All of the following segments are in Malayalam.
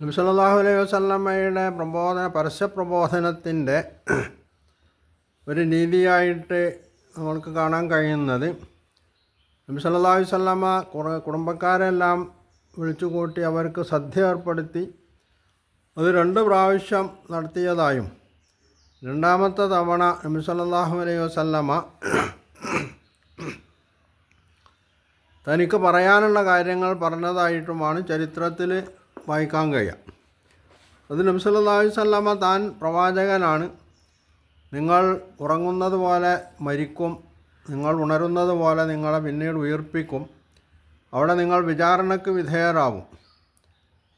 നബി സല്ലല്ലാഹു അലൈഹി വസ്ലമ്മയുടെ പ്രബോധന പരസ്യപ്രബോധനത്തിന്റെ ഒരു രീതിയായിട്ട് നമ്മൾക്ക് കാണാൻ കഴിയുന്നത് നബി സല്ലല്ലാഹു അലൈഹി വസല്ലമ കുറേ കുടുംബക്കാരെല്ലാം വിളിച്ചു കൂട്ടി അവർക്ക് സദ്യ ഏർപ്പെടുത്തി. അത് രണ്ട് പ്രാവശ്യം നടത്തിയതായും രണ്ടാമത്തെ തവണ നബി സല്ലല്ലാഹു അലൈഹി വസല്ലമ തനിക്ക് പറയാനുള്ള കാര്യങ്ങൾ പറഞ്ഞതായിട്ടുമാണ് ചരിത്രത്തിൽ വായിക്കാൻ കഴിയാം. അത് നബ്സല്ലാഹു വസല്ലമ താൻ പ്രവാചകനാണ്. നിങ്ങൾ ഉറങ്ങുന്നത് പോലെ മരിക്കും. നിങ്ങൾ ഉണരുന്നത് പോലെ നിങ്ങളെ പിന്നീട് ഉയർപ്പിക്കും. അവിടെ നിങ്ങൾ വിചാരണയ്ക്ക് വിധേയരാകും.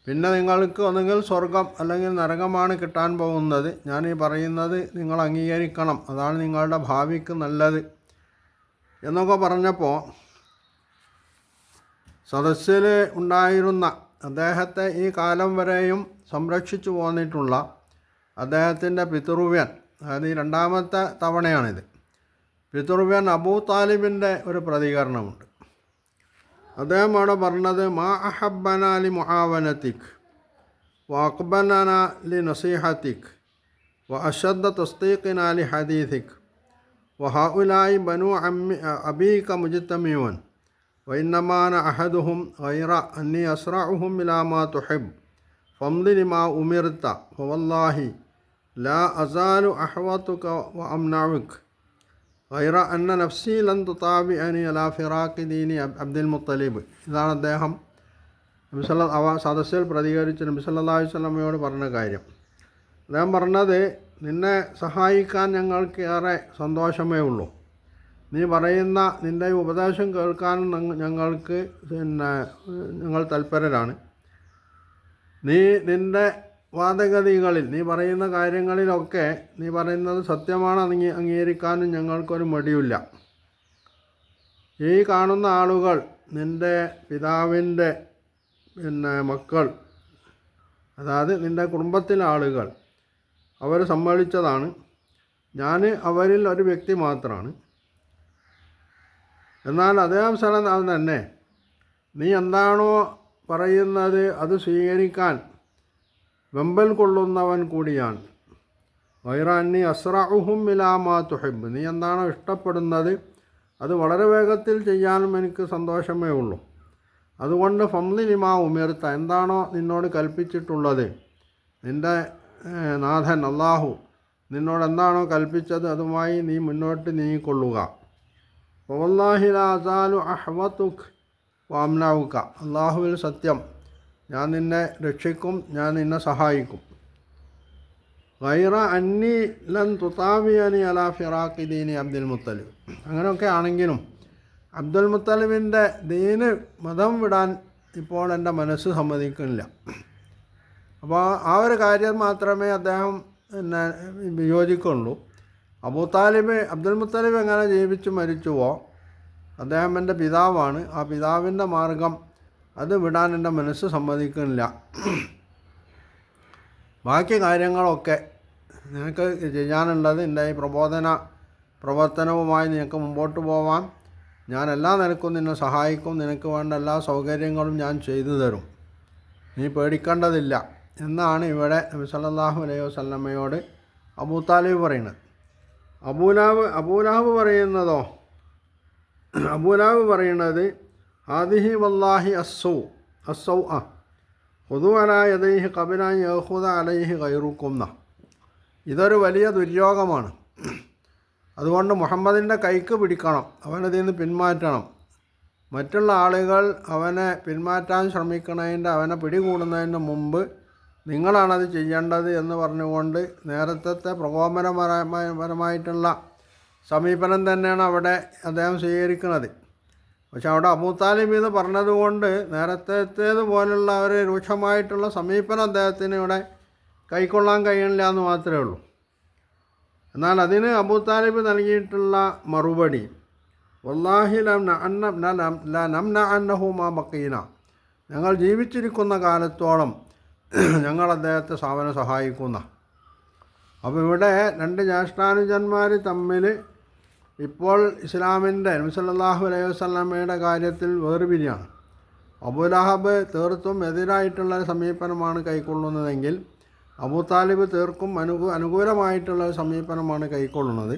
പിന്നെ നിങ്ങൾക്ക് ഒന്നുകിൽ സ്വർഗം അല്ലെങ്കിൽ നരകമാണ് കിട്ടാൻ പോകുന്നത്. ഞാൻ ഈ പറയുന്നത് നിങ്ങൾ അംഗീകരിക്കണം. അതാണ് നിങ്ങളുടെ ഭാവിക്ക് നല്ലത്. എന്നൊക്കെ പറഞ്ഞപ്പോൾ സദസ്സിൽ ഉണ്ടായിരുന്ന അദ്ദേഹത്തെ ഈ കാലം വരെയും സംരക്ഷിച്ചു പോന്നിട്ടുള്ള അദ്ദേഹത്തിന്റെ പിതൃവ്യൻ അതായത് ഈ രണ്ടാമത്തെ തവണയാണിത്. പിതൃവ്യൻ അബൂ താലിബിന്റെ ഒരു പ്രതികരണമുണ്ട്. അദ്ദേഹമാണ് പറഞ്ഞത് മാ അഹബന അലി മുആവനത്തിക് വ അക്ബലന ലി നസീഹത്തിക് വ അഷദ്ദ തസ്തീഖിന ലി ഹദീഥിക് വ ഹഉലായി ബനു അമ്മി അബീക മുജ്തമിയൂൻ വൈന്നമാന അഹദുഹും വൈറ അന്നി അസ്രഹും ഇലാമാ തുഹിബ്. ഫംലിനിമാ ഉമിർത്ത ഫവല്ലാഹി ലാ അസാലു അഹ്വത്തുക വ അംനഉക് വൈറ അന്ന നഫ്സി ലൻ തുതാബി അനി അലാ ഫിറാഖി ദീനി അബ്ദുൽ മുത്തലിബ്. ഇതാണ് അദ്ദേഹം നബിസല്ല അവ സദസ്സിൽ പ്രതികരിച്ച് നബിസല്ലാ വല്ലമയോട് പറഞ്ഞ കാര്യം. അദ്ദേഹം പറഞ്ഞത് നിന്നെ സഹായിക്കാൻ ഞങ്ങൾക്ക് ഏറെ സന്തോഷമേ ഉള്ളൂ. നീ പറയുന്ന നിന്റെ ഉപദേശം കേൾക്കാൻ ഞങ്ങൾക്ക് പിന്നെ ഞങ്ങൾ തൽപരരാണ്. നീ നിന്റെ വാദഗതികളിൽ നീ പറയുന്ന കാര്യങ്ങളിലൊക്കെ നീ പറയുന്നത് സത്യമാണ് അംഗീ അംഗീകരിക്കാനും ഞങ്ങൾക്കൊരു മടിയില്ല ഈ കാണുന്ന ആളുകൾ നിന്റെ പിതാവിന്റെ പിന്നെ മക്കൾ അതായത് നിന്റെ കുടുംബത്തിലെ ആളുകൾ അവർ സമ്മതിച്ചതാണ്. ഞാൻ അവരിൽ ഒരു വ്യക്തി മാത്രമാണ്. എന്നാൽ അതേ അത് തന്നെ. നീ എന്താണോ പറയുന്നത് അത് സ്വീകരിക്കാൻ വെമ്പൽ കൊള്ളുന്നവൻ കൂടിയാണ്. വൈറാന്നി അസ്രാഹും ഇലാമാ തുഹിബ്. നീ എന്താണോ ഇഷ്ടപ്പെടുന്നത് അത് വളരെ വേഗത്തിൽ ചെയ്യാനും എനിക്ക് സന്തോഷമേ ഉള്ളൂ. അതുകൊണ്ട് ഫംലി ലിമാ ഉമർത്ത എന്താണോ നിന്നോട് കൽപ്പിച്ചിട്ടുള്ളത്? നിന്റെ നാഥൻ അള്ളാഹു നിന്നോട് എന്താണോ കൽപ്പിച്ചത് അതുമായി നീ മുന്നോട്ട് നീങ്ങിക്കൊള്ളുക. വല്ലാഹിലാസാലു അഹ്വത്തുഖ് വാംനാവുക്ക അള്ളാഹുവിൽ സത്യം. ഞാൻ നിന്നെ രക്ഷിക്കും ഞാൻ നിന്നെ സഹായിക്കും. വൈറ അന്നി ലൻ തുതാവിയനി അല ഫിറാഖി ദീനി അബ്ദുൽ മുത്തലിബ്. അങ്ങനെയൊക്കെ ആണെങ്കിലും അബ്ദുൽ മുത്തലിബിന്റെ ദീന് മതം വിടാൻ ഇപ്പോൾ എന്റെ മനസ്സ് സമ്മതിക്കുന്നില്ല. അപ്പോൾ ആ ഒരു കാര്യം മാത്രമേ അദ്ദേഹം പിന്നെ വിയോജിക്കുള്ളൂ അബൂ താലിബ് അബ്ദുൽ മുത്തലിബ് എങ്ങനെ ജീവിച്ചു മരിച്ചുവോ അദ്ദേഹം എന്റെ പിതാവാണ്. ആ പിതാവിന്റെ മാർഗം അത് വിടാൻ എന്റെ മനസ്സ് സമ്മതിക്കുന്നില്ല. ബാക്കി കാര്യങ്ങളൊക്കെ നിനക്ക് ചെയ്യാനുള്ളത് എന്റെ ഈ പ്രബോധന പ്രവർത്തനവുമായി നിനക്ക് മുമ്പോട്ട് പോവാം ഞാൻ എല്ലാ നിനക്കും നിന്നെ സഹായിക്കും. നിനക്ക് വേണ്ട എല്ലാ സൗകര്യങ്ങളും ഞാൻ ചെയ്തു തരും. നീ പേടിക്കേണ്ടതില്ല. എന്നാണ് ഇവിടെ നബി സല്ലാഹു അലൈഹി അബൂ താലിബ് പറയുന്നത്. അബൂലാബ് അബൂലാവ് പറയുന്നതോ? അബൂലാബ് പറയുന്നത് ആദിഹി വല്ലാഹി അസ്സൗ അസ്സൗ അ ഹുദു അല യദൈഹി കബില യഹുദ അലൈഹി കൈറുക്കുന്ന ഇതൊരു വലിയ ദുര്യോഗമാണ്. അതുകൊണ്ട് മുഹമ്മദിന്റെ കൈക്ക് പിടിക്കണം അവനതിൽ നിന്ന് പിന്മാറ്റണം. മറ്റുള്ള ആളുകൾ അവനെ പിന്മാറ്റാൻ ശ്രമിക്കുന്നതിന്റെ അവനെ പിടികൂടുന്നതിന് മുമ്പ് നിങ്ങളാണത് ചെയ്യേണ്ടത് എന്ന് പറഞ്ഞുകൊണ്ട് നേരത്തെ പ്രകോപനപരമായിട്ടുള്ള സമീപനം തന്നെയാണ് അവിടെ അദ്ദേഹം സ്വീകരിക്കുന്നത്. പക്ഷെ അവിടെ അബൂത്താലിം ഇത് പറഞ്ഞതുകൊണ്ട് നേരത്തേതുപോലുള്ള ഒരു രൂക്ഷമായിട്ടുള്ള സമീപനം അദ്ദേഹത്തിന് ഇവിടെ കൈക്കൊള്ളാൻ കഴിയണില്ല എന്ന് മാത്രമേ ഉള്ളൂ. എന്നാൽ അതിന് അബൂത്താലിബ് താലിബ് നൽകിയിട്ടുള്ള മറുപടി വല്ലാഹി ല നംന അന്നഹു മാ ബക്കീന ഞങ്ങൾ ജീവിച്ചിരിക്കുന്ന കാലത്തോളം ഞങ്ങൾ അദ്ദേഹത്തെ സാവന സഹായിക്കുന്ന. അപ്പോൾ ഇവിടെ രണ്ട് ജ്യേഷ്ഠാനുജന്മാർ തമ്മിൽ ഇപ്പോൾ ഇസ്ലാമിന്റെ നബിസല്ലാഹു അലൈഹി വസ്ലാമയുടെ കാര്യത്തിൽ വേർപിരിയാണ്. അബുലഹബ് തീർത്തും എതിരായിട്ടുള്ള സമീപനമാണ് കൈക്കൊള്ളുന്നതെങ്കിൽ അബൂ താലിബ് തീർക്കും അനുകൂ അനുകൂലമായിട്ടുള്ള സമീപനമാണ് കൈക്കൊള്ളുന്നത്.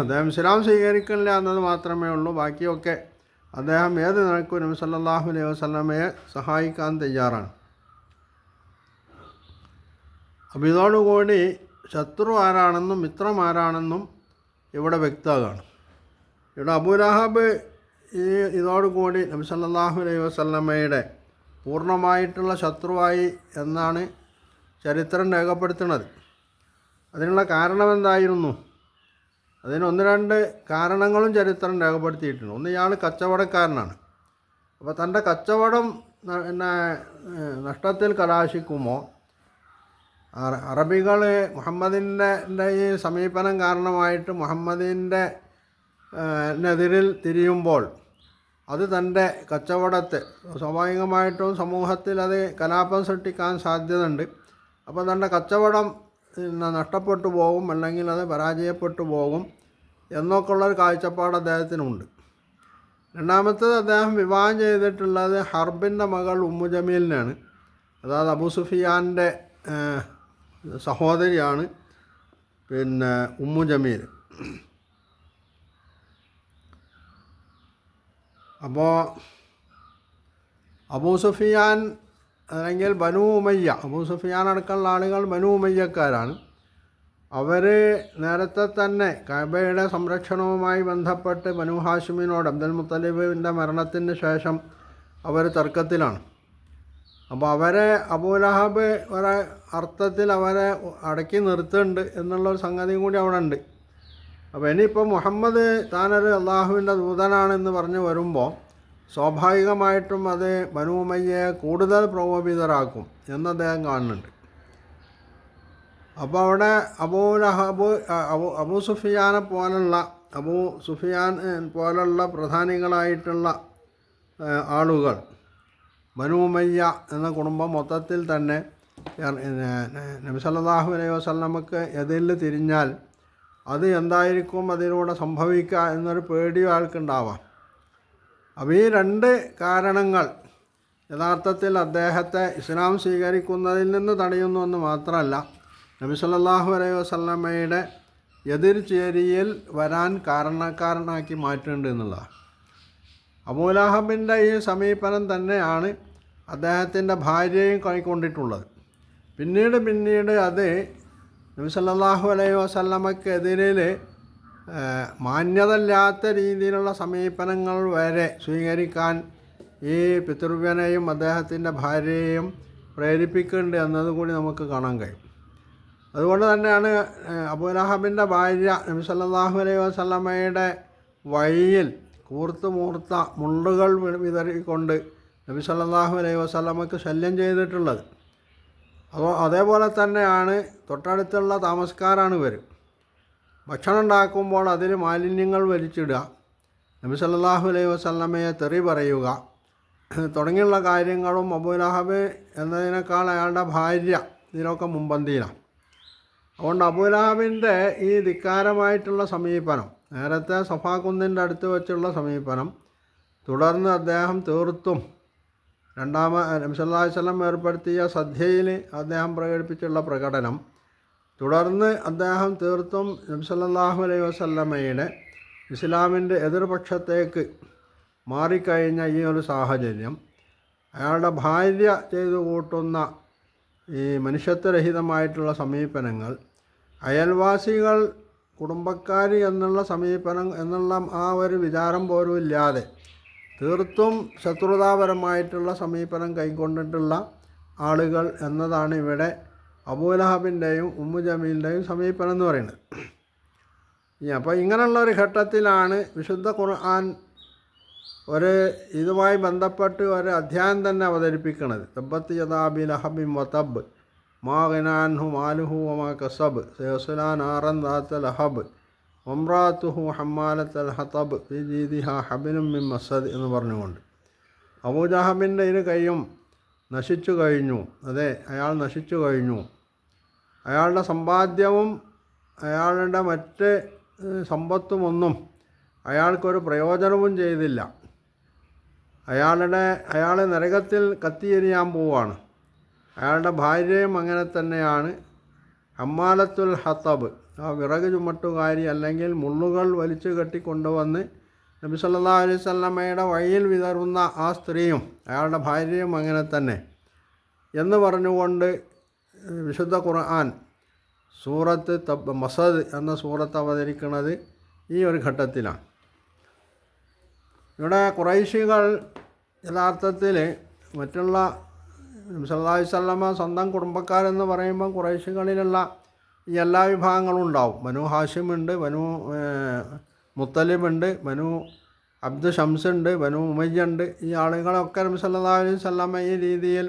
അദ്ദേഹം ഇസ്ലാം സ്വീകരിക്കില്ല എന്നത് മാത്രമേ ഉള്ളൂ. ബാക്കിയൊക്കെ അദ്ദേഹം ഏത് നിലക്കും നബി സല്ലല്ലാഹു അലൈഹി വസല്ലമയെ സഹായിക്കാൻ തയ്യാറാണ്. അപ്പോൾ ഇതോടുകൂടി ശത്രു ആരാണെന്നും മിത്രം ആരാണെന്നും ഇവിടെ വ്യക്തമാണ് ഇവിടെ അബൂലഹബ് ഈ ഇതോടുകൂടി നബി സല്ലാഹു അലൈഹി വസല്ലമയുടെ പൂർണമായിട്ടുള്ള ശത്രുവായി എന്നാണ് ചരിത്രം രേഖപ്പെടുത്തുന്നത്. അതിനുള്ള കാരണം എന്തായിരുന്നു? അതിന് ഒന്ന് രണ്ട് കാരണങ്ങളും ചരിത്രം രേഖപ്പെടുത്തിയിട്ടുണ്ട്. ഒന്ന് ഇയാൾ കച്ചവടക്കാരനാണ്. അപ്പോൾ തന്റെ കച്ചവടം എന്നെ നഷ്ടത്തിൽ കലാശിക്കുമോ? അറബികൾ മുഹമ്മദിന്റെ ഈ സമീപനം കാരണമായിട്ട് മുഹമ്മദിന്റെ എതിരിൽ തിരിയുമ്പോൾ അത് തന്റെ കച്ചവടത്തെ സ്വാഭാവികമായിട്ടും സമൂഹത്തിൽ അത് കലാപം സൃഷ്ടിക്കാൻ സാധ്യതയുണ്ട്. അപ്പോൾ തന്റെ കച്ചവടം നഷ്ടപ്പെട്ടു പോകും അല്ലെങ്കിൽ അത് പരാജയപ്പെട്ടു പോകും എന്നൊക്കെയുള്ളൊരു കാഴ്ചപ്പാട് അദ്ദേഹത്തിനുണ്ട്. രണ്ടാമത്തത് അദ്ദേഹം വിവാഹം ചെയ്തിട്ടുള്ളത് ഹർബിന്റെ മകൾ ഉമ്മുജമീലിനാണ് അതായത് അബു സുഫിയാന്റെ സഹോദരിയാണ് പിന്നെ ഉമ്മു ജമീൽ. അപ്പോൾ അബൂ സുഫിയാൻ അല്ലെങ്കിൽ ബനു ഉമയ്യ അബൂ സുഫിയാൻ അടക്കമുള്ള ആളുകൾ ബനു ഉമയ്യക്കാരാണ്. അവർ നേരത്തെ തന്നെ കബയുടെ സംരക്ഷണവുമായി ബന്ധപ്പെട്ട് ബനു ഹാഷിമിനോട് അബ്ദുൽ മുത്തലിബിന്റെ മരണത്തിന് ശേഷം അവർ തർക്കത്തിലാണ്. അപ്പോൾ അവരെ അബൂലഹബ് ഒരു അർത്ഥത്തിൽ അവരെ അടക്കി നിർത്തുന്നുണ്ട് എന്നുള്ളൊരു സംഗതിയും കൂടി അവിടെ ഉണ്ട്. അപ്പോൾ ഇനിയിപ്പോൾ മുഹമ്മദ് താനൊരു അള്ളാഹുവിന്റെ ദൂതനാണെന്ന് പറഞ്ഞ് വരുമ്പോൾ സ്വാഭാവികമായിട്ടും അത് ബനുമയ്യെ കൂടുതൽ പ്രകോപിതരാക്കും എന്ന് അദ്ദേഹം കാണുന്നുണ്ട്. അപ്പോൾ അവിടെ അബൂ ലഹബ് അബു അബൂ സുഫിയാനെ പോലുള്ള അബൂ സുഫിയാൻ പോലുള്ള പ്രധാനികളായിട്ടുള്ള ആളുകൾ ബനുമയ്യ എന്ന കുടുംബം മൊത്തത്തിൽ തന്നെ നബിസല്ലാഹു അലൈഹി വസല്ലമക്ക് എതിരിൽ തിരിഞ്ഞാൽ അത് എന്തായിരിക്കും അതിലൂടെ സംഭവിക്കുക എന്നൊരു പേടിയും ആൾക്കുണ്ടാവാം. അപ്പോൾ ഈ രണ്ട് കാരണങ്ങൾ യഥാർത്ഥത്തിൽ അദ്ദേഹത്തെ ഇസ്ലാം സ്വീകരിക്കുന്നതിൽ നിന്ന് തടയുന്നു എന്ന് മാത്രമല്ല നബി സല്ലല്ലാഹു വസ്ലമയുടെ എതിർ ചേരിയിൽ വരാൻ കാരണക്കാരനാക്കി മാറ്റേണ്ടത് എന്നുള്ളതാണ്. അബൂലഹബിന്റെ ഈ സമീപനം തന്നെയാണ് അദ്ദേഹത്തിന്റെ ഭാര്യയും കൈക്കൊണ്ടിട്ടുള്ളത്. പിന്നീട് പിന്നീട് അത് നബി സല്ലല്ലാഹു അലൈഹി വസല്ലമക്കെതിരിൽ മാന്യതല്ലാത്ത രീതിയിലുള്ള സമീപനങ്ങൾ വരെ സ്വീകരിക്കാൻ ഈ പിതൃവ്യനെയും അദ്ദേഹത്തിന്റെ ഭാര്യയെയും പ്രേരിപ്പിക്കുന്നുണ്ട് എന്നതുകൂടി നമുക്ക് കാണാൻ കഴിയും. അതുകൊണ്ട് തന്നെയാണ് അബുലഹബിന്റെ ഭാര്യ നബി സല്ലല്ലാഹു അലൈഹി വസല്ലമയുടെ വഴിയിൽ കൂർത്ത് മൂർത്ത മുണ്ടുകൾ വിതറിക്കൊണ്ട് നബി സല്ലാഹു അലൈഹി വസ്ലമക്ക് ശല്യം ചെയ്തിട്ടുള്ളത്. അപ്പോൾ അതേപോലെ തന്നെയാണ് തൊട്ടടുത്തുള്ള താമസക്കാരാണ് ഇവർ ഭക്ഷണം ഉണ്ടാക്കുമ്പോൾ അതിൽ മാലിന്യങ്ങൾ വലിച്ചിടുക നബി സല്ലാഹു അലൈഹി വസ്ലമയെ തെറി പറയുക തുടങ്ങിയുള്ള കാര്യങ്ങളും അബുലഹബ് എന്നതിനേക്കാൾ അയാളുടെ ഭാര്യ ഇതിനൊക്കെ മുമ്പന്തിയിലാണ് അതുകൊണ്ട് അബുലഹബിന്റെ ഈ ധിക്കാരമായിട്ടുള്ള സമീപനം നേരത്തെ സഫാകുന്നിന്റെ അടുത്ത് വെച്ചുള്ള സമീപനം. തുടർന്ന് അദ്ദേഹം തീർത്തും രണ്ടാമ നബ്സല്ലാഹു വല്ലം ഏർപ്പെടുത്തിയ സദ്യയിൽ അദ്ദേഹം പ്രകടിപ്പിച്ചുള്ള പ്രകടനം. തുടർന്ന് അദ്ദേഹം തീർത്തും നംസല്ലാഹു അലൈഹി വസല്ലമ്മയുടെ ഇസ്ലാമിന്റെ എതിർപക്ഷത്തേക്ക് മാറിക്കഴിഞ്ഞ ഈ ഒരു സാഹചര്യം അയാളുടെ ഭാര്യ ചെയ്തു കൂട്ടുന്ന ഈ മനുഷ്യത്വരഹിതമായിട്ടുള്ള സമീപനങ്ങൾ അയൽവാസികൾ കുടുംബക്കാർ എന്നുള്ള സമീപനം എന്നുള്ള ആ ഒരു വിചാരം പോലും ഇല്ലാതെ തീർത്തും ശത്രുതാപരമായിട്ടുള്ള സമീപനം കൈക്കൊണ്ടിട്ടുള്ള ആളുകൾ എന്നതാണ് ഇവിടെ അബൂലഹബിന്റെയും ഉമ്മു ജമീലിന്റെയും സമീപനം എന്ന് പറയുന്നത്. അപ്പോൾ ഇങ്ങനെയുള്ള ഒരു ഘട്ടത്തിലാണ് വിശുദ്ധ ഖുർആൻ ഒരു ഇതുമായി ബന്ധപ്പെട്ട് ഒരു അധ്യായം തന്നെ അവതരിപ്പിക്കുന്നത് തബ്ബത്ത് യദാബി ലഹബിൻ വതബ് മാ ഗനാൻഹു മാലുഹു വമാ കസബ് സയസുലാൻ ആറൻ ദാത്ത ലഹബ് ഒമ്രാത്തുഹു ഹമ്മാലത്തൽ ജീദിഹ ഹബിനും മിൻ മസദ് എന്ന് പറഞ്ഞുകൊണ്ട്. അബൂജഹബിന്റെ ഇരു കൈയും നശിച്ചു കഴിഞ്ഞു. അതെ അയാൾ നശിച്ചു കഴിഞ്ഞു. അയാളുടെ സമ്പാദ്യവും അയാളുടെ മറ്റ് സമ്പത്തുമൊന്നും അയാൾക്കൊരു പ്രയോജനവും ചെയ്തില്ല. അയാളുടെ അയാൾ നരകത്തിൽ കത്തിയെരിയാൻ പോവാണ്. അയാളുടെ ഭാര്യയും അങ്ങനെ തന്നെയാണ്. അമ്മാലത്തുൽ ഹത്തബ് ആ വിറക് ചുമട്ടുകാരി അല്ലെങ്കിൽ മുള്ളുകൾ വലിച്ചു കെട്ടി കൊണ്ടുവന്ന് നബി സല്ലാ അലൈഹി സ്വല്ലമ്മയുടെ വഴിയിൽ വിതറുന്ന ആ സ്ത്രീയും അയാളുടെ ഭാര്യയും അങ്ങനെ തന്നെ. എന്ന് പറഞ്ഞുകൊണ്ട് വിശുദ്ധ ഖുർആൻ സൂറത്ത് തബ് മസദ് എന്ന സൂറത്ത് അവതരിക്കുന്നത് ഈ ഒരു ഘട്ടത്തിലാണ്. ഇവിടെ കുറൈശികൾ യഥാർത്ഥത്തിൽ മറ്റുള്ള സല്ലാഹു വല്ലമ സ്വന്തം കുടുംബക്കാരെന്ന് പറയുമ്പോൾ കുറേശികളിലുള്ള എല്ലാ വിഭാഗങ്ങളും ഉണ്ടാവും. മനു ഹാഷിമുണ്ട് മനു മുത്തലിബുണ്ട് മനു അബ്ദു ഷംസുണ്ട് മനു ഉമയ്യുണ്ട്. ഈ ആളുകളൊക്കെ നബി സല്ലാ അലൈഹി സ്വല്ലാമ ഈ രീതിയിൽ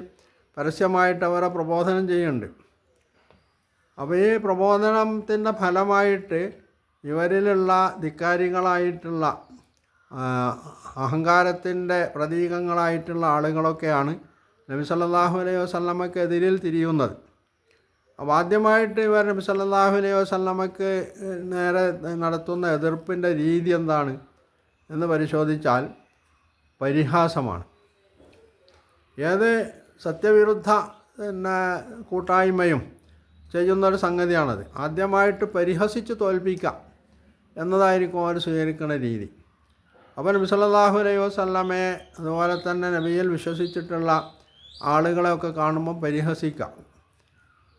പരസ്യമായിട്ട് അവരെ പ്രബോധനം ചെയ്യുന്നുണ്ട്. അപ്പോൾ ഈ പ്രബോധനത്തിന്റെ ഫലമായിട്ട് ഇവരിലുള്ള ധിക്കാരികളായിട്ടുള്ള അഹങ്കാരത്തിന്റെ പ്രതീകങ്ങളായിട്ടുള്ള ആളുകളൊക്കെയാണ് നബി സല്ലാഹു അലൈഹി വസല്ലമക്ക് എതിരിൽ തിരിയുന്നത്. അപ്പോൾ ആദ്യമായിട്ട് ഇവർ നബി സല്ലാഹു അലൈഹി വസ്ലമക്ക് നേരെ നടത്തുന്ന എതിർപ്പിന്റെ രീതി എന്താണ് എന്ന് പരിശോധിച്ചാൽ പരിഹാസമാണ്. ഏത് സത്യവിരുദ്ധ പിന്നെ കൂട്ടായ്മയും ചെയ്യുന്നൊരു സംഗതിയാണത്. ആദ്യമായിട്ട് പരിഹസിച്ച് തോൽപ്പിക്കാം എന്നതായിരിക്കും അവർ സ്വീകരിക്കുന്ന രീതി. അപ്പോൾ നബി സല്ലല്ലാഹു അലൈഹി വസല്ലമയെ അതുപോലെ തന്നെ നബിയിൽ വിശ്വസിച്ചിട്ടുള്ള ആളുകളെയൊക്കെ കാണുമ്പോൾ പരിഹസിക്കാം.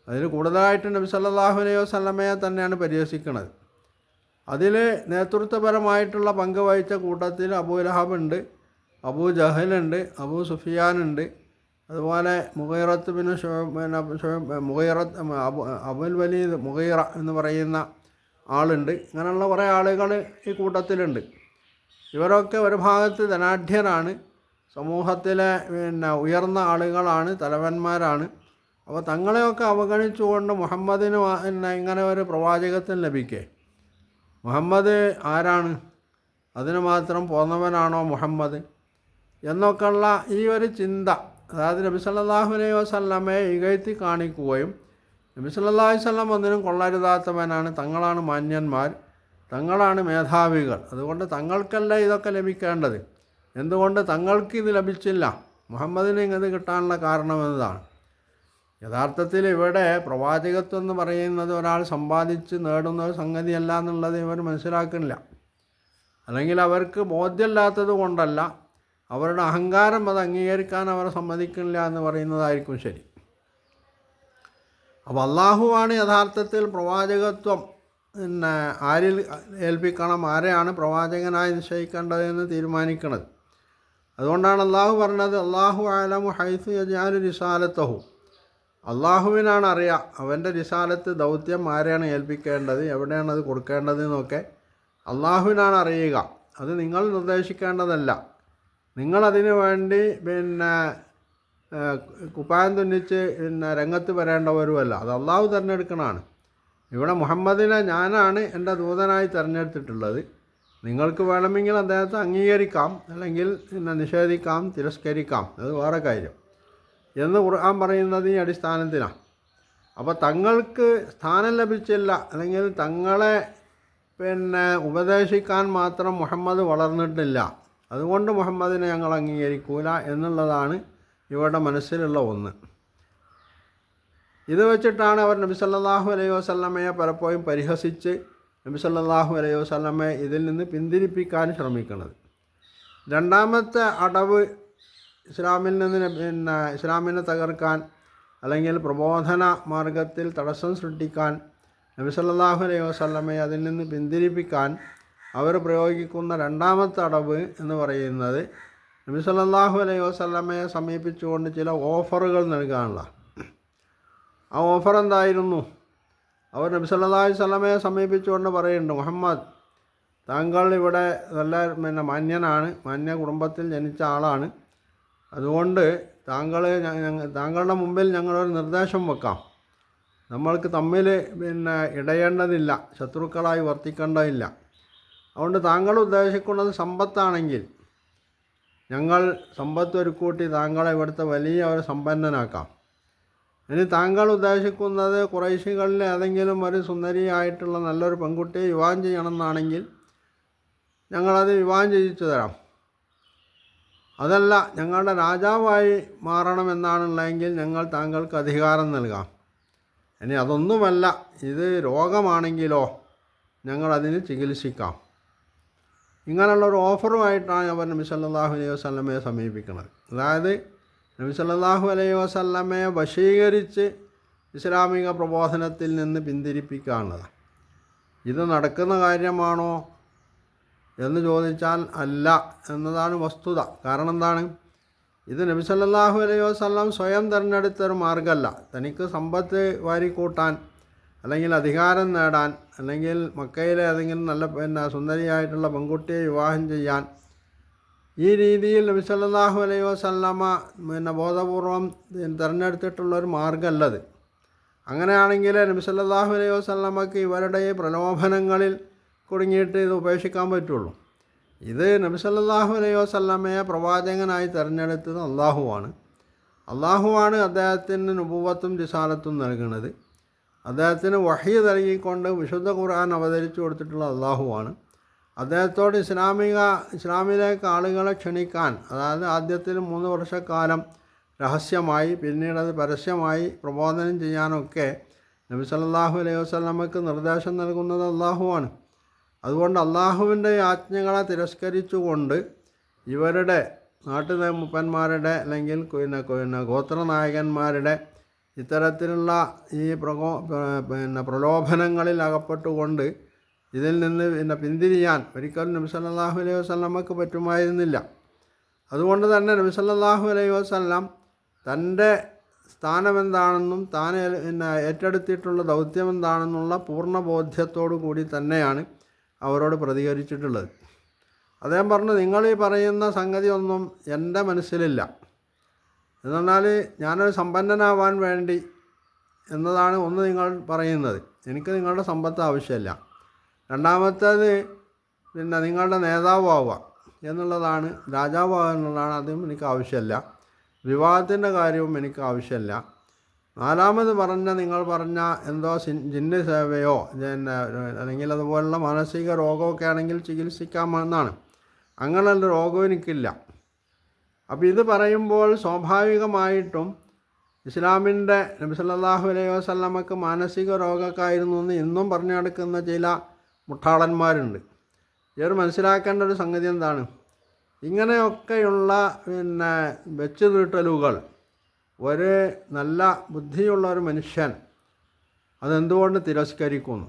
അതിൽ കൂടുതലായിട്ട് നബി സല്ലല്ലാഹു അലൈഹി വസല്ലമയെ തന്നെയാണ് പരിഹസിക്കുന്നത് അതിൽ നേതൃത്വപരമായിട്ടുള്ള പങ്ക് വഹിച്ച കൂട്ടത്തിൽ അബൂ ലഹാബ് ഉണ്ട് അബൂ ജഹലുണ്ട് അബൂ സുഫിയാനുണ്ട് അതുപോലെ മുഗൈറത്ത് ബിൻ പിന്നെ മുഗൈറത്ത് അബു അബുൽ വലീദ് മുഗൈറ എന്ന് പറയുന്ന ആളുണ്ട്. ഇങ്ങനെയുള്ള കുറേ ആളുകൾ ഈ കൂട്ടത്തിലുണ്ട്. ഇവരൊക്കെ ഒരു ഭാഗത്ത് ധനാഢ്യരാണ്. സമൂഹത്തിലെ പിന്നെ ഉയർന്ന ആളുകളാണ് തലവന്മാരാണ്. അപ്പോൾ തങ്ങളെയൊക്കെ അവഗണിച്ചുകൊണ്ട് മുഹമ്മദിന് പിന്നെ ഇങ്ങനെ ഒരു പ്രവാചകത്വം ലഭിക്കേ. മുഹമ്മദ് ആരാണ്? അതിന് മാത്രം പോന്നവനാണോ മുഹമ്മദ്? എന്നൊക്കെയുള്ള ഈ ഒരു ചിന്ത അതായത് നബി സല്ലല്ലാഹു അലൈഹി വസല്ലമയെ ഇകഴ്ത്തി കാണിക്കുകയും നബി സല്ലല്ലാഹു അലൈഹി വസല്ലം ഒന്നിനും കൊള്ളരുതാത്തവനാണ്. തങ്ങളാണ് മാന്യന്മാർ തങ്ങളാണ് മേധാവികൾ. അതുകൊണ്ട് തങ്ങൾക്കല്ല ഇതൊക്കെ ലഭിക്കേണ്ടത്? എന്തുകൊണ്ട് തങ്ങൾക്ക് ഇത് ലഭിച്ചില്ല? മുഹമ്മദിന് ഇത് കിട്ടാനുള്ള കാരണം എന്നതാണ് യഥാർത്ഥത്തിൽ ഇവിടെ പ്രവാചകത്വം എന്ന് പറയുന്നത് ഒരാൾ സമ്പാദിച്ച് നേടുന്ന ഒരു സംഗതിയല്ല എന്നുള്ളത് ഇവർ മനസ്സിലാക്കുന്നില്ല. അല്ലെങ്കിൽ അവർക്ക് ബോധ്യമില്ലാത്തത് കൊണ്ടല്ല അവരുടെ അഹങ്കാരം അത് അംഗീകരിക്കാൻ അവർ സമ്മതിക്കുന്നില്ല എന്ന് പറയുന്നതായിരിക്കും ശരി. അപ്പോൾ അള്ളാഹുവാണ് യഥാർത്ഥത്തിൽ പ്രവാചകത്വം. പിന്നെ ആരിൽ ഏൽപ്പിക്കണം? ആരെയാണ് പ്രവാചകനായി നിശ്ചയിക്കേണ്ടതെന്ന് തീരുമാനിക്കുന്നത് അതുകൊണ്ടാണ് അള്ളാഹു പറഞ്ഞത് അള്ളാഹു ആലമു ഹൈസു യജാനു റിസാലത്തഹു അള്ളാഹുവിനാണ് അറിയാം അവന്റെ റിസാലത്ത് ദൗത്യം ആരെയാണ് ഏൽപ്പിക്കേണ്ടത് എവിടെയാണ് അത് കൊടുക്കേണ്ടത് എന്നൊക്കെ. അള്ളാഹുവിനാണ് അറിയുക. അത് നിങ്ങൾ നിർദ്ദേശിക്കേണ്ടതല്ല. നിങ്ങളതിന് വേണ്ടി പിന്നെ കുപ്പായം തുന്നിച്ച് പിന്നെ രംഗത്ത് വരേണ്ടവരുമല്ല. അത് അള്ളാഹു തിരഞ്ഞെടുക്കണതാണ്. ഇവിടെ മുഹമ്മദിനെ ഞാനാണ് എന്റെ ദൂതനായി തിരഞ്ഞെടുത്തിട്ടുള്ളത്. നിങ്ങൾക്ക് വേണമെങ്കിൽ അദ്ദേഹത്തെ അംഗീകരിക്കാം അല്ലെങ്കിൽ പിന്നെ നിഷേധിക്കാം തിരസ്കരിക്കാം. അത് വേറെ കാര്യം. എന്ന് ഖുർആൻ പറയുന്നത് ഈ അടിസ്ഥാനത്തിലാണ് അപ്പോൾ തങ്ങൾക്ക് സ്ഥാനം ലഭിച്ചില്ല അല്ലെങ്കിൽ തങ്ങളെ പിന്നെ ഉപദേശിക്കാൻ മാത്രം മുഹമ്മദ് വളർന്നിട്ടില്ല അതുകൊണ്ട് മുഹമ്മദിനെ ഞങ്ങൾ അംഗീകരിക്കൂല എന്നുള്ളതാണ് ഇവരുടെ മനസ്സിലുള്ള ഒന്ന്. ഇത് വെച്ചിട്ടാണ് അവർ നബി സല്ലല്ലാഹു അലൈഹി വസല്ലമയെ പലപ്പോഴും പരിഹസിച്ച് നബി സല്ലല്ലാഹു അലൈഹി വസ്ലമെ ഇതിൽ നിന്ന് പിന്തിരിപ്പിക്കാൻ ശ്രമിക്കുന്നത്. രണ്ടാമത്തെ അടവ് ഇസ്ലാമിൽ നിന്ന് പിന്നെ ഇസ്ലാമിനെ തകർക്കാൻ അല്ലെങ്കിൽ പ്രബോധന മാർഗത്തിൽ തടസ്സം സൃഷ്ടിക്കാൻ നബി സല്ലല്ലാഹു അലൈഹി വസല്ലമയെ അതിൽ നിന്ന് പിന്തിരിപ്പിക്കാൻ അവർ പ്രയോഗിക്കുന്ന രണ്ടാമത്തെ അടവ് എന്ന് പറയുന്നത് നബി സല്ലല്ലാഹു അലൈഹി വസല്ലമയെ സമീപിച്ചുകൊണ്ട് ചില ഓഫറുകൾ നൽകാനുള്ള. ആ ഓഫർ എന്തായിരുന്നു? അവർ നബി സല്ലല്ലാഹു അലൈഹി വസല്ലമയെ സമീപിച്ചുകൊണ്ട് പറയുന്നുണ്ട് മുഹമ്മദ് താങ്കൾ ഇവിടെ നല്ല പിന്നെ മാന്യനാണ് മാന്യ കുടുംബത്തിൽ ജനിച്ച ആളാണ്. അതുകൊണ്ട് താങ്കൾ താങ്കളുടെ മുമ്പിൽ ഞങ്ങളൊരു നിർദ്ദേശം വെക്കാം. നമ്മൾക്ക് തമ്മിൽ പിന്നെ ഇടയേണ്ടതില്ല ശത്രുക്കളായി വർത്തിക്കേണ്ടതില്ല. അതുകൊണ്ട് താങ്കൾ ഉദ്ദേശിക്കുന്നത് സമ്പത്താണെങ്കിൽ ഞങ്ങൾ സമ്പത്ത് ഒരുക്കൂട്ടി താങ്കളെ ഇവിടുത്തെ വലിയ ഒരു സമ്പന്നനാക്കാം. ഇനി താങ്കൾ ഉദ്ദേശിക്കുന്നത് കുറേശികളിൽ ഏതെങ്കിലും ഒരു സുന്ദരിയായിട്ടുള്ള നല്ലൊരു പെൺകുട്ടിയെ വിവാഹം ചെയ്യണമെന്നാണെങ്കിൽ ഞങ്ങളത് വിവാഹം ചെയ്യിച്ചു തരാം. അതല്ല ഞങ്ങളുടെ രാജാവായി മാറണമെന്നാണുള്ളതെങ്കിൽ ഞങ്ങൾ താങ്കൾക്ക് അധികാരം നൽകാം. ഇനി അതൊന്നുമല്ല ഇത് രോഗമാണെങ്കിലോ ഞങ്ങളതിന് ചികിത്സിക്കാം. ഇങ്ങനെയുള്ള ഒരു ഓഫറുമായിട്ടാണ് അവർ നബി സല്ലല്ലാഹു അലൈഹി വസല്ലമയെ സമീപിക്കുന്നത്. അതായത് നബി സല്ലാഹു അലൈഹി വസല്ലമ്മയെ വശീകരിച്ച് ഇസ്ലാമിക പ്രബോധനത്തിൽ നിന്ന് പിന്തിരിപ്പിക്കാനുള്ളതാണ് ഇത് നടക്കുന്ന കാര്യമാണോ എന്ന് ചോദിച്ചാൽ അല്ല എന്നതാണ് വസ്തുത. കാരണം എന്താണ്? ഇത് നബി സല്ലാഹു അലൈഹി വസല്ലം സ്വയം തിരഞ്ഞെടുത്തൊരു മാർഗമല്ല തനിക്ക് സമ്പത്ത് വാരിക്കൂട്ടാൻ അല്ലെങ്കിൽ അധികാരം നേടാൻ അല്ലെങ്കിൽ മക്കയിലെ ഏതെങ്കിലും നല്ല പിന്നെ സുന്ദരിയായിട്ടുള്ള പെൺകുട്ടിയെ വിവാഹം ചെയ്യാൻ ഈ രീതിയിൽ നബി സല്ലല്ലാഹു അലൈഹി വസല്ലമ പിന്നെ ബോധപൂർവം തിരഞ്ഞെടുത്തിട്ടുള്ളൊരു മാർഗമല്ലത് അങ്ങനെയാണെങ്കിൽ നബി സല്ലല്ലാഹു അലൈഹി വസല്ലമക്ക് ഇവരുടെ പ്രലോഭനങ്ങളിൽ കുടുങ്ങിയിട്ട് ഇത് ഉപേക്ഷിക്കാൻ പറ്റുള്ളൂ. ഇത് നബി സല്ലല്ലാഹു അലൈഹി വസല്ലമയെ പ്രവാചകനായി തിരഞ്ഞെടുത്തത് അള്ളാഹുവാണ് അള്ളാഹുവാണ് അദ്ദേഹത്തിന് നുപൂവത്തും റിസാലത്തും നൽകുന്നത്. അദ്ദേഹത്തിന് വഹി നൽകിക്കൊണ്ട് വിശുദ്ധ ഖുർആൻ അവതരിച്ചു കൊടുത്തിട്ടുള്ള അള്ളാഹുവാണ് അദ്ദേഹത്തോട് ഇസ്ലാമിക ഇസ്ലാമിലേക്ക് ആളുകളെ ക്ഷണിക്കാൻ അതായത് ആദ്യത്തിൽ മൂന്ന് വർഷക്കാലം രഹസ്യമായി പിന്നീട് അത് പരസ്യമായി പ്രബോധനം ചെയ്യാനൊക്കെ നബി സല്ലല്ലാഹു അലൈഹി വസല്ലമക്ക് നിർദ്ദേശം നൽകുന്നത് അള്ളാഹുവാണ് അതുകൊണ്ട് അള്ളാഹുവിന്റെ ആജ്ഞകളെ തിരസ്കരിച്ചുകൊണ്ട് ഇവരുടെ നാട്ടു മുപ്പന്മാരുടെ അല്ലെങ്കിൽ പിന്നെ പിന്നെ ഗോത്രനായകന്മാരുടെ ഇത്തരത്തിലുള്ള ഈ പ്രകോ പിന്നെ പ്രലോഭനങ്ങളിൽ അകപ്പെട്ടുകൊണ്ട് ഇതിൽ നിന്ന് പിന്നെ പിന്തിരിയാൻ ഒരിക്കലും നബി സല്ലല്ലാഹു അലൈഹി വസല്ലമക്ക് പറ്റുമായിരുന്നില്ല. അതുകൊണ്ട് തന്നെ നബി സല്ലല്ലാഹു അലൈഹി വസല്ലം തന്റെ സ്ഥാനം എന്താണെന്നും താൻ പിന്നെ ഏറ്റെടുത്തിട്ടുള്ള ദൗത്യം എന്താണെന്നുള്ള പൂർണ ബോധ്യത്തോടു കൂടി തന്നെയാണ് അവരോട് പ്രതികരിച്ചിട്ടുള്ളത്. അദ്ദേഹം പറഞ്ഞു നിങ്ങൾ ഈ പറയുന്ന സംഗതി ഒന്നും എന്റെ മനസ്സിലില്ല. എന്ന് പറഞ്ഞാൽ ഞാനൊരു സമ്പന്നനാവാൻ വേണ്ടി എന്നതാണ് ഒന്ന് നിങ്ങൾ പറയുന്നത്. എനിക്ക് നിങ്ങളുടെ സമ്പത്ത് ആവശ്യമില്ല. രണ്ടാമത്തേത് പിന്നെ നിങ്ങളുടെ നേതാവാവുക എന്നുള്ളതാണ് രാജാവാവുക എന്നുള്ളതാണ് അതും എനിക്ക് ആവശ്യമില്ല. വിവാഹത്തിന്റെ കാര്യവും എനിക്ക് ആവശ്യമില്ല. നാലാമത് പറഞ്ഞ നിങ്ങൾ പറഞ്ഞ എന്തോ ജിന്ന് സേവയോ പിന്നെ അല്ലെങ്കിൽ അതുപോലുള്ള മാനസിക രോഗമൊക്കെ ആണെങ്കിൽ ചികിത്സിക്കാമെന്നാണ്. അങ്ങനെയുള്ള രോഗം എനിക്കില്ല. അപ്പോൾ ഇത് പറയുമ്പോൾ സ്വാഭാവികമായിട്ടും ഇസ്ലാമിന്റെ നബി സല്ലല്ലാഹു അലൈഹി വസല്ലമക്ക് മാനസിക രോഗമൊക്കെയായിരുന്നു എന്ന് ഇന്നും പറഞ്ഞു നടക്കുന്ന ചില മുട്ടാളന്മാരുണ്ട്. ഇവർ മനസ്സിലാക്കേണ്ട ഒരു സംഗതി എന്താണ്? ഇങ്ങനെയൊക്കെയുള്ള പിന്നെ വെച്ച് നീട്ടലുകൾ ഒരു നല്ല ബുദ്ധിയുള്ള ഒരു മനുഷ്യൻ അതെന്തുകൊണ്ട് തിരസ്കരിക്കുന്നു?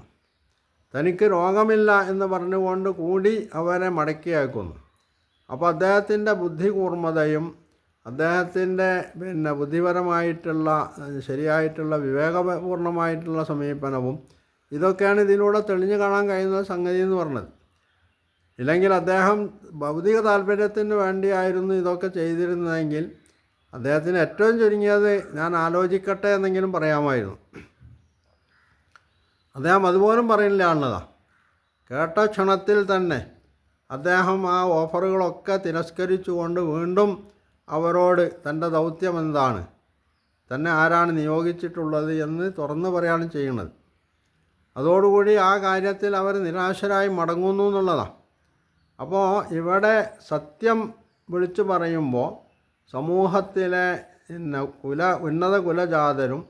തനിക്ക് രോഗമില്ല എന്ന് പറഞ്ഞുകൊണ്ട് കൂടി അവരെ മടക്കി അയക്കുന്നു. അപ്പോൾ അദ്ദേഹത്തിന്റെ ബുദ്ധി കൂർമ്മതയും അദ്ദേഹത്തിന്റെ പിന്നെ ബുദ്ധിപരമായിട്ടുള്ള ശരിയായിട്ടുള്ള വിവേകപൂർണമായിട്ടുള്ള സമീപനവും ഇതൊക്കെയാണ് ഇതിലൂടെ തെളിഞ്ഞു കാണാൻ കഴിയുന്ന സംഗതി എന്ന് പറഞ്ഞത്. ഇല്ലെങ്കിൽ അദ്ദേഹം ഭൗതിക താല്പര്യത്തിന് വേണ്ടിയായിരുന്നു ഇതൊക്കെ ചെയ്തിരുന്നതെങ്കിൽ അദ്ദേഹത്തിന് ഏറ്റവും ചുരുങ്ങിയത് ഞാൻ ആലോചിക്കട്ടെ എന്നെങ്കിലും പറയാമായിരുന്നു. അദ്ദേഹം അതുപോലും പറയുന്നില്ല ആണതാ കേട്ട ക്ഷണത്തിൽ തന്നെ അദ്ദേഹം ആ ഓഫറുകളൊക്കെ തിരസ്കരിച്ചുകൊണ്ട് വീണ്ടും അവരോട് തന്റെ ദൗത്യം എന്താണ്? തന്നെ ആരാണ് നിയോഗിച്ചിട്ടുള്ളത് എന്ന് തുറന്നു പറയാണ് ചെയ്യുന്നത്. അതോടുകൂടി ആ കാര്യത്തിൽ അവർ നിരാശരായി മടങ്ങുന്നു എന്നുള്ളതാണ് അപ്പോൾ ഇവിടെ സത്യം വിളിച്ചു പറയുമ്പോൾ സമൂഹത്തിലെ കുല ഉന്നത കുലജാതരും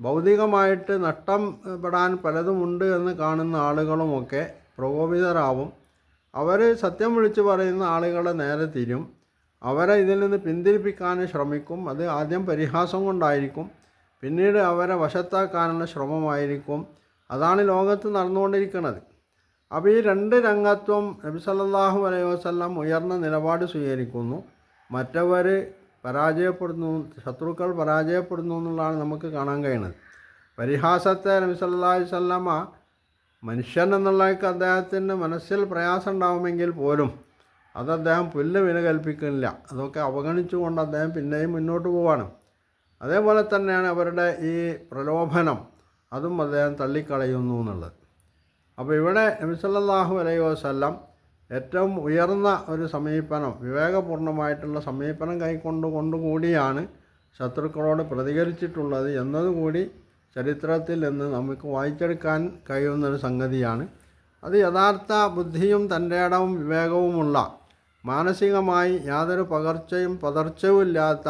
ഭൗതികമായിട്ട് നഷ്ടം പെടാൻ പലതുമുണ്ട് എന്ന് കാണുന്ന ആളുകളുമൊക്കെ പ്രകോപിതരാവും. അവർ സത്യം വിളിച്ചു പറയുന്ന ആളുകളെ നേരെ തിരും. അവരെ ഇതിൽ നിന്ന് പിന്തിരിപ്പിക്കാൻ ശ്രമിക്കും. അത് ആദ്യം പരിഹാസം കൊണ്ടായിരിക്കും. പിന്നീട് അവരെ വശത്താക്കാനുള്ള ശ്രമമായിരിക്കും. അതാണ് ലോകത്ത് നടന്നുകൊണ്ടിരിക്കുന്നത് അപ്പോൾ ഈ രണ്ട് രംഗത്വം നബി സല്ലാഹു അലൈഹി വസല്ലം ഉയർന്ന നിലപാട് സ്വീകരിക്കുന്നു. മറ്റവർ പരാജയപ്പെടുന്നു ശത്രുക്കൾ പരാജയപ്പെടുന്നു എന്നുള്ളതാണ് നമുക്ക് കാണാൻ കഴിയുന്നത്. പരിഹാസത്തെ നബി സല്ലാഹു അലൈഹി വസല്ലമ മനുഷ്യൻ എന്നുള്ളവർക്ക് അദ്ദേഹത്തിന് മനസ്സിൽ പ്രയാസം ഉണ്ടാവുമെങ്കിൽ പോലും അത് അദ്ദേഹം പുല്ല് വില കൽപ്പിക്കുന്നില്ല അതൊക്കെ അവഗണിച്ചുകൊണ്ട് അദ്ദേഹം പിന്നെയും മുന്നോട്ട് പോവാണ്. അതേപോലെ തന്നെയാണ് അവരുടെ ഈ പ്രലോഭനം. അതും അദ്ദേഹം തള്ളിക്കളയുന്നു എന്നുള്ളത്. അപ്പോൾ ഇവിടെ നബി സല്ലല്ലാഹു അലൈഹി വസല്ലം ഏറ്റവും ഉയർന്ന ഒരു സമീപനം വിവേകപൂർണമായിട്ടുള്ള സമീപനം കൈക്കൊണ്ട് കൊണ്ടുകൂടിയാണ് ശത്രുക്കളോട് പ്രതികരിച്ചിട്ടുള്ളത് എന്നതുകൂടി ചരിത്രത്തിൽ നിന്ന് നമുക്ക് വായിച്ചെടുക്കാൻ കഴിയുന്നൊരു സംഗതിയാണ്. അത് യഥാർത്ഥ ബുദ്ധിയും തന്റെ ഇടവും വിവേകവുമുള്ള മാനസികമായി യാതൊരു പകർച്ചയും പതർച്ചയും ഇല്ലാത്ത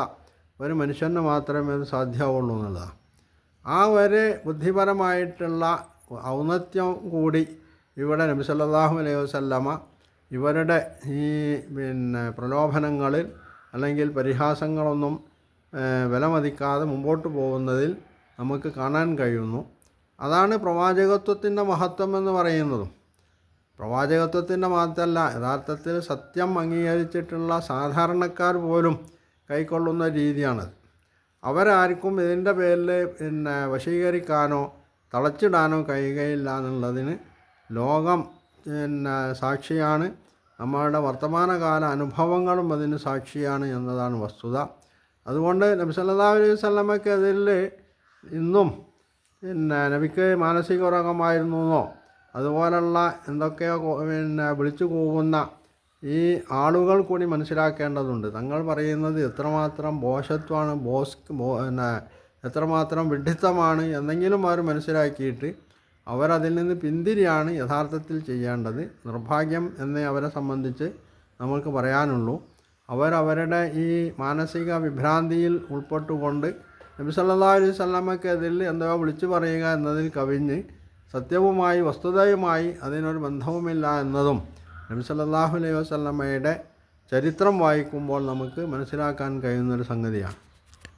ഒരു മനുഷ്യന് മാത്രമേ അത് സാധ്യമാവുള്ളൂ എന്നുള്ളതാണ്. ആ ഒരു ബുദ്ധിപരമായിട്ടുള്ള ഔന്നത്യം കൂടി ഇവിടെ നബി സല്ലല്ലാഹു അലൈഹി വസല്ലമ ഇവരുടെ ഈ പിന്നെ പ്രലോഭനങ്ങളിൽ അല്ലെങ്കിൽ പരിഹാസങ്ങളൊന്നും വിലമതിക്കാതെ മുമ്പോട്ട് പോകുന്നതിൽ നമുക്ക് കാണാൻ കഴിയുന്നു. അതാണ് പ്രവാചകത്വത്തിന്റെ മഹത്വം എന്ന് പറയുന്നതും. പ്രവാചകത്വത്തിന്റെ മാത്രമല്ല യഥാർത്ഥത്തിൽ സത്യം അംഗീകരിച്ചിട്ടുള്ള സാധാരണക്കാർ പോലും കൈക്കൊള്ളുന്ന രീതിയാണത്. അവരാർക്കും ഇതിന്റെ പേരിൽ പിന്നെ വശീകരിക്കാനോ തളച്ചിടാനോ കഴിയുകയില്ല എന്നുള്ളതിന് ലോകം പിന്നെ സാക്ഷിയാണ്. നമ്മളുടെ വർത്തമാനകാല അനുഭവങ്ങളും അതിന് സാക്ഷിയാണ് എന്നതാണ് വസ്തുത. അതുകൊണ്ട് നബി സല്ലാ അലൈഹി അതിൽ ഇന്നും പിന്നെ നബിക്ക് മാനസിക രോഗമായിരുന്നു അതുപോലുള്ള എന്തൊക്കെയോ പിന്നെ വിളിച്ചു കൂവുന്ന ഈ ആളുകൾ കൂടി മനസ്സിലാക്കേണ്ടതുണ്ട്. തങ്ങൾ പറയുന്നത് എത്രമാത്രം ബോഷത്വമാണ് ബോസ് ബോ പിന്നെ എത്രമാത്രം വിഡിത്തമാണ് എന്നെങ്കിലും അവർ മനസ്സിലാക്കിയിട്ട് അവരതിൽ നിന്ന് പിന്തിരിയാണ് യഥാർത്ഥത്തിൽ ചെയ്യേണ്ടത്. നിർഭാഗ്യം എന്നേ അവരെ സംബന്ധിച്ച് നമുക്ക് പറയാനുള്ളൂ. അവരവരുടെ ഈ മാനസിക വിഭ്രാന്തിയിൽ ഉൾപ്പെട്ടുകൊണ്ട് നബി സല്ലാ അലൈഹി വസല്ലമയ്ക്ക് അതിൽ എന്തോ വിളിച്ചു പറയുക എന്നതിൽ കവിഞ്ഞ് സത്യവുമായി വസ്തുതയുമായി അതിനൊരു ബന്ധവുമില്ല എന്നതും നബി സല്ലല്ലാഹു അലൈഹി വസല്ലമയുടെ ചരിത്രം വായിക്കുമ്പോൾ നമുക്ക് മനസ്സിലാക്കാൻ കഴിയുന്നൊരു സംഗതിയാണ്.